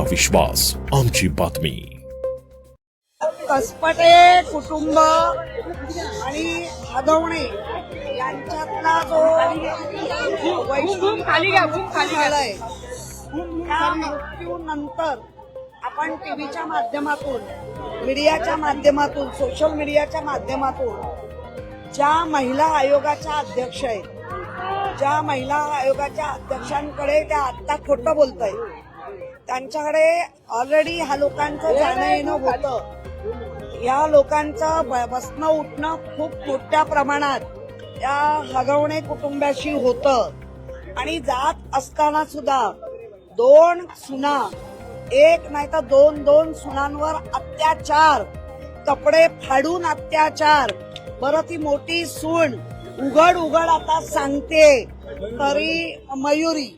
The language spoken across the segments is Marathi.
आमचा विश्वास आमची बातमी कसपटे कुटुंब आणि हगवणे यांच्यातला जो वैश्विक खाली. झालाय त्या मृत्यूनंतर आपण टीव्हीच्या माध्यमातून मीडियाच्या माध्यमातून सोशल मीडियाच्या माध्यमातून ज्या महिला आयोगाच्या अध्यक्ष आहेत ज्या महिला आयोगाच्या अध्यक्षांकडे त्या आत्ता खोटं बोलत आहेत त्यांच्याकडे ऑलरेडी ह्या लोकांचं जाणं येणं होतं. या लोकांचं ब- बसणं उठणं खूप मोठ्या प्रमाणात या हगवणे कुटुंबाशी होतं. आणि जात असताना सुद्धा दोन सुना एक नाही तर दोन दोन सुनांवर अत्याचार कपडे फाडून अत्याचार बरं ती मोठी सून उघड उघड आता सांगते तरी मयुरी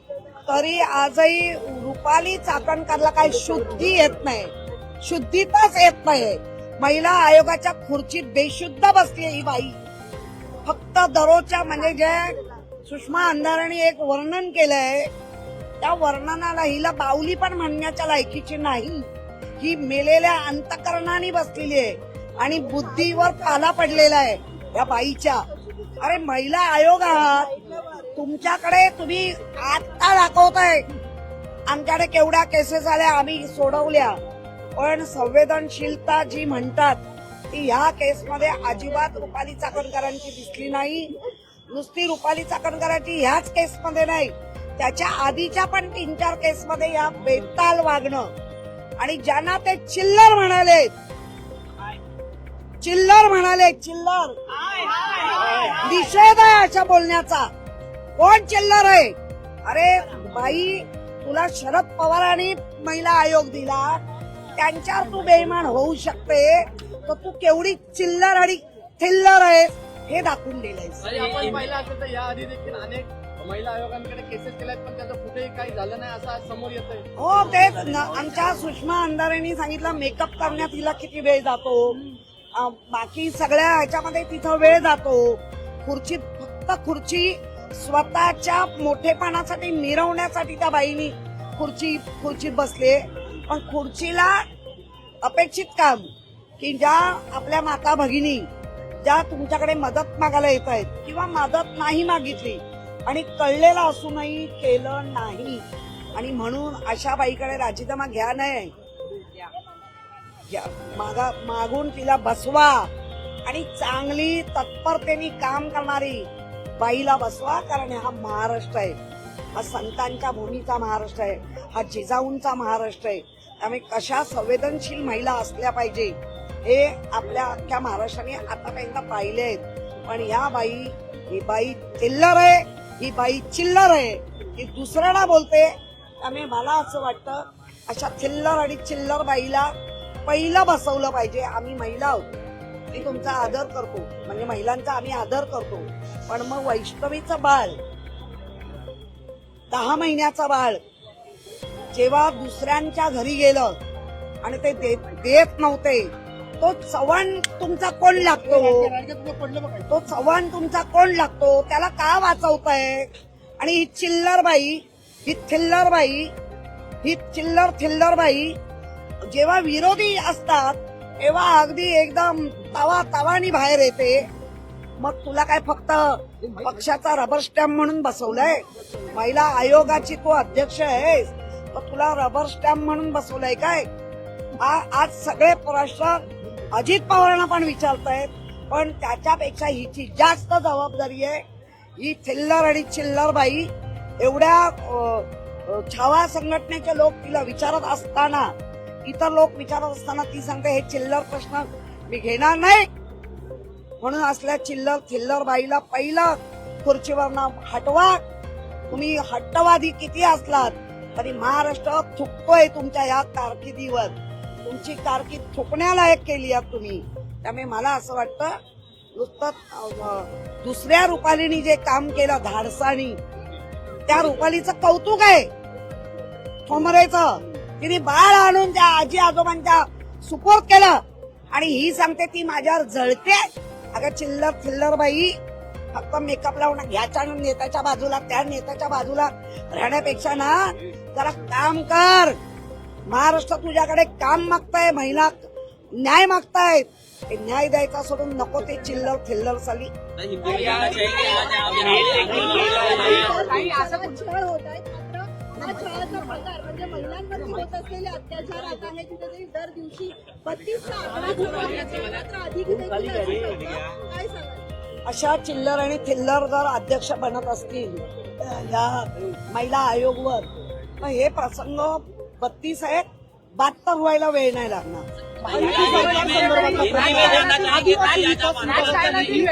तरी आजही रुपाली चाकणकरला काही शुद्धी येत नाही. शुद्धीतच येत नाही. महिला आयोगाच्या खुर्चीत बेशुद्ध बसली ही बाई. फक्त दररोजच्या म्हणजे जे सुषमा अंधाराने एक वर्णन केलंय त्या वर्णनाला हिला बावली पण म्हणण्याच्या लायकीची नाही. ही मेलेल्या अंतकरणाने बसलेली आहे आणि बुद्धीवर पाला पडलेला आहे या बाईच्या. अरे महिला आयोग आहात. तुमच्याकडे तुम्ही आत्ता दाखवताय. आमच्याकडे केवढ्या केसेस आल्या आम्ही सोडवल्या. पण संवेदनशीलता जी म्हणतात ती ह्या केसमध्ये अजिबात रुपाली चाकणकरांची दिसली नाही. नुसती रुपाली चाकणकरांची ह्याच केसमध्ये नाही. त्याच्या आधीच्या पण तीन चार केसमध्ये या बेताल वागणं. आणि ज्यांना ते चिल्लर म्हणाले चिल्लर म्हणाले चिल्लर. निषेध आहे अशा बोलण्याचा. कोण चिल्लर आहे? अरे बाई तुला शरद पवारांनी महिला आयोग दिला. त्यांच्यावर तू बेईमान होऊ शकते. तर तू केवढी चिल्लर आणि थिल्लर आहे हे दाखवून दिलंयस. आणि आपण पाहिलं असेल तर याआधी देखील अनेक महिला आयोगांकडे केसेस केल्यात पण त्याचं कुठेही काही झालं नाही असं आज समोर येतंय. हो तेच न- आमच्या सुषमा अंधारेंनी सांगितलं मेकअप करण्यात तिला किती वेळ जातो? बाकी सगळ्या ह्याच्यामध्ये तिथं वेळ जातो. खुर्चीत फक्त खुर्ची स्वतःच्या मोठेपणासाठी मिरवण्यासाठी त्या बाईनी खुर्ची खुर्चीत बसले. पण खुर्चीला अपेक्षित काम की ज्या आपल्या माता भगिनी ज्या तुमच्याकडे मदत मागायला येत आहेत किंवा मदत नाही मागितली आणि कळलेलं असूनही केलं नाही. आणि म्हणून अशा बाईकडे राजीनामा घ्या नाही मागा मागून तिला बसवा. आणि चांगली तत्परतेने काम करणारी बाईला बसवा कारण हा महाराष्ट्र आहे. हा संतांच्या भूमीचा महाराष्ट्र आहे. हा जिजाऊंचा महाराष्ट्र आहे. त्यामुळे कशा संवेदनशील महिला असल्या पाहिजे हे आपल्या अख्ख्या महाराष्ट्राने आतापर्यंत पाहिले आहेत. पण ह्या बाई ही बाई चिल्लर आहे ही बाई चिल्लर आहे. ही दुसऱ्याला बोलते. त्यामुळे मला असं वाटतं अशा चिल्लर आणि चिल्लर बाईला पहिलं बसवलं पाहिजे. आम्ही महिला आहोत. मी तुमचा आदर करतो. म्हणजे महिलांचा आम्ही आदर करतो. पण मग वैष्णवीचं बाळ दहा महिन्याचं बाळ जेव्हा दुसऱ्यांच्या घरी गेलं आणि ते देत देत नव्हते तो चव्हाण तुमचा कोण लागतो? तो चव्हाण तुमचा कोण लागतो? त्याला का वाचवताय? आणि ही चिल्लर बाई ही थिल्लर बाई ही चिल्लर थिल्लर बाई जेव्हा विरोधी असतात तेव्हा अगदी एकदम तवा तवानी बाहेर येते. मग तुला काय फक्त पक्षाचा रबर स्टॅम्प म्हणून बसवलंय? महिला आयोगाची तू अध्यक्ष आहेस तर तुला रबर स्टॅम्प म्हणून बसवलंय काय? आज सगळे प्रश्न अजित पवारांना पण विचारतायत पण त्याच्यापेक्षा हिची जास्त जबाबदारी आहे. ही थिल्लर आणि चिल्लर बाई एवढ्या छावा संघटनेचे लोक तिला विचारत असताना इतर लोक विचारत असताना ती सांगते हे चिल्लर प्रश्न मी घेणार नाही. म्हणून असल्या चिल्लर थिल्लर बाईला पहिलं खुर्चीवर हटवा. तुम्ही हट्टवादी किती असलात तरी महाराष्ट्र थुकतोय तुमच्या या कारकिर्दीवर. तुमची कारकीर्द थुकण्यालायक केली आहात तुम्ही. त्यामुळे मला असं वाटतं नुसतं दुसऱ्या रुपालीनी जे काम केलं धाडसानी त्या रुपालीचं कौतुक आहे. ठोमरेचं तिने बाळ आणून त्या आजी आजोबांच्या सुपोर्ट केलं. आणि ही सांगते ती माझ्यावर जळते. अगं चिल्लर चिल्लर बाई फक्त मेकअप लावून ह्याच्या नेत्याच्या बाजूला त्या नेत्याच्या बाजूला राहण्यापेक्षा ना जरा काम कर. महाराष्ट्र तुझ्याकडे काम मागताय महिला न्याय मागतायत. ते न्याय द्यायचा सोडून नको ते चिल्लर थिल्लर साली. असं होत मात्र हा छळाचा प्रकार म्हणजे महिलांवर होत असलेले अत्याचार आता कुठेतरी दर दिवशी बत्तीसचा आकडा अधिक. काय अशा चिल्लर आणि थिल्लर जर अध्यक्ष बनत असतील या महिला आयोगवर. तर हे प्रसंग बत्तीस आहेत. बहात्तर व्हायला वेळ नाही लागणार.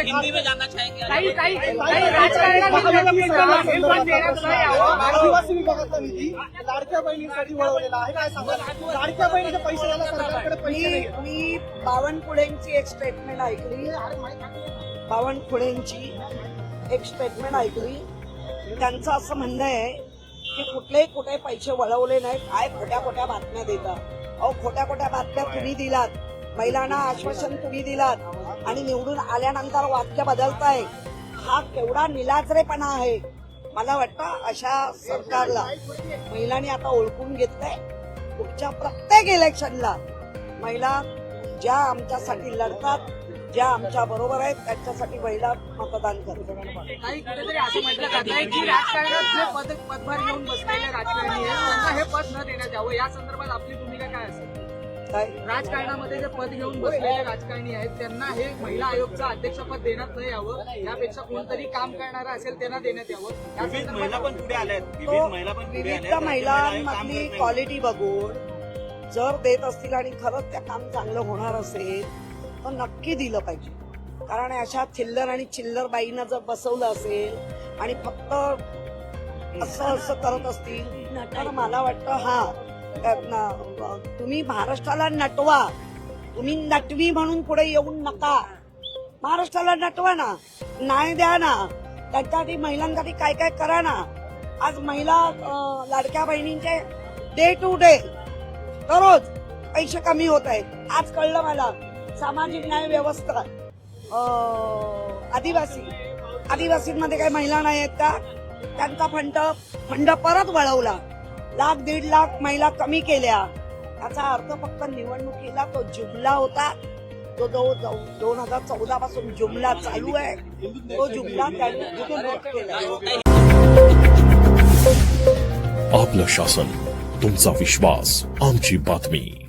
हिंदी में जानना चाहेंगे आदिवासी विभागाचा निधी लाडक्या बहिणीसाठी वळवलेला आहे काय सांगा लाडक्या बहिणीचे पैसे द्यायला सरकारकडे पैसे मी बावनकुळेंची एक स्टेटमेंट ऐकली बावनकुळेंची एक स्टेटमेंट ऐकली त्यांचं असं म्हणणं आहे की कुठलेही कुठे पैसे वळवले नाही काय खोट्या खोट्या बातम्या देतात अहो खोट्या खोट्या बातम्या तुम्ही दिलात. महिलांना आश्वासन तुम्ही दिलात. आणि निवडून आल्यानंतर वाक्य बदलताय. हा केवढा निलाचरेपणा आहे. मला वाटतं अशा सरकारला महिलांनी आता ओळखून घेतलंय. पुढच्या प्रत्येक इलेक्शनला महिला ज्या आमच्यासाठी लढतात ज्या आमच्या बरोबर आहेत त्यांच्यासाठी महिला मतदान करतात काही कुठेतरी असं म्हटलं जात आहे की राजकारणात जे पद पदभार घेऊन बसलेले राजकारणी आहेत त्यांना हे पद न देण्यात यावं. या संदर्भात आपली भूमिका काय असेल? काय? राजकारणामध्ये जे पद घेऊन बसलेले राजकारणी आहेत त्यांना हे महिला आयोगचं अध्यक्षपद देण्यात न यावं. त्यापेक्षा कोणतरी काम करणारं असेल त्यांना देण्यात यावं. या विविध महिला पण पुढे आल्यात तो विविध महिला पण पुढे विविध आल्यात महिलांमधली क्वालिटी बघून जर देत असतील आणि खरंच त्या काम चांगलं होणार असेल तर नक्की दिलं पाहिजे. कारण अशा थिल्लर आणि चिल्लर बाईंना जर बसवलं असेल आणि फक्त असं असं करत असतील तर मला वाटतं हा तुम्ही महाराष्ट्राला नटवा. तुम्ही नटवी म्हणून पुढे येऊन नका. महाराष्ट्राला नटवा ना. न्याय द्या ना. त्यांच्यासाठी महिलांसाठी काय काय करा ना. आज महिला लाडक्या बहिणींचे डे टू डे दररोज पैसे कमी होत आहेत. आज कळलं मला. सामाजिक न्याय व्यवस्था आदिवासी. आदिवासींमध्ये काही महिला नाही आहेत का? त्यांचा फंड फंड परत वळवला. लाख दीड लाख महिला कमी केल्या. त्याचा अर्थ फक्त निवडणुकीला तो जुमला होता. तो दो दोन हजार चौदा पासून जुमला चालू आहे. तो जुमला त्यांनी केला. आपलं शासन तुमचा विश्वास आमची बातमी.